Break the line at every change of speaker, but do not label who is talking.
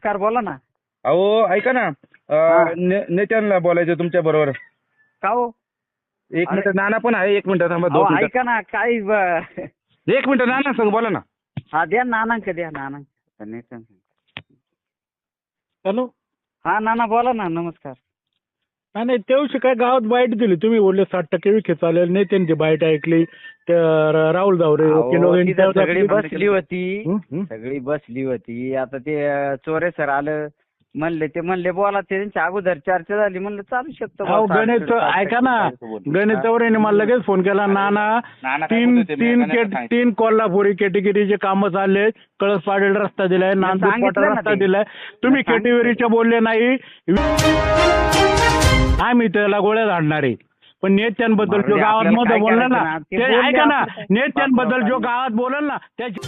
नमस्कार बोला ना.
अहो ऐका ना.
हा.
अं, ने- नेत्यांना बोलायचं तुमच्या बरोबर.
का हो?
एक
अरे.
मिनिट नाना पण आहे. एक मिनिट थांबा
अहो,
दोन मिनिट.
ऐका ना काय ब-
एक मिनिट नाना सांग बोला ना.
हा द्या नानांक द्या नानांक नेत्यांक.
हॅलो.
हा नाना बोला ना नमस्कार.
नाही नाही त्या दिवशी काय गावात बाईट दिली तुम्ही बोलले साठ टक्के विखे चालेल नेत्यांची बाईट ऐकली त्या र- राहुल जावरे
अहो,
वकील वगैरे
तिथं
त्यावर
सगळी बसली होती
हं, हं.
सगळी बसली होती आता ते अं, चोरे सर आलं म्हणले ते म्हणले बोला ते त्यांच्या अगोदर चर्चा झाली म्हणलं चालू शकतं
अहो
बुवा,
गणेश ऐका ना
टक्के.
गणेश चौरेने मला लगेच फोन केला नाना
नाना काय
तीन
बोलत होते? मी
तीन
नानाला
केट-
सांगितलं.
तीन कोल्हापुरी कॅटेगरीचे कामं चालले कळस पाडेल रस्ता दिलाय नांदूर
सांगितलं
पाटा
ना
रस्ता
ते.
दिलाय तुम्ही
सांगितलं.
कॅटेगरीचे बोलले नाही आम्ही त्याला गोळ्या झाडणार आहे पण नेत्यांबद्दल जो गावात मध्ये बोलला ना?
ते
ऐका ना नेत्यांबद्दल जो. गावात बोलल ना त्याची